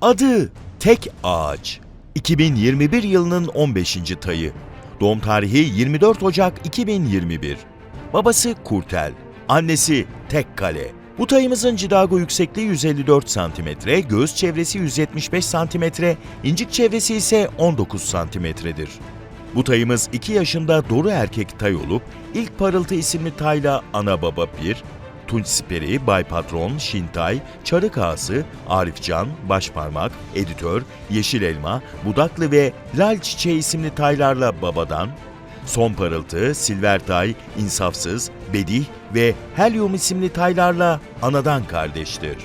Adı Tek Ağaç. 2021 yılının 15. tayı. Doğum tarihi 24 Ocak 2021. Babası Kurtel, annesi Tek Kale. Bu tayımızın cidago yüksekliği 154 cm, göğüs çevresi 175 cm, incik çevresi ise 19 cm'dir. Bu tayımız 2 yaşında doğru erkek tay olup ilk parıltı isimli tayla ana baba bir, Tunç Siperi, Bay Patron, Şintay, Çarık Ağası, Arifcan, Başparmak, Editör, Yeşil Elma, Budaklı ve Lal Çiçeği isimli taylarla babadan, Son Parıltı, Silvertay, İnsafsız, Bedih ve Helyum isimli taylarla anadan kardeştir.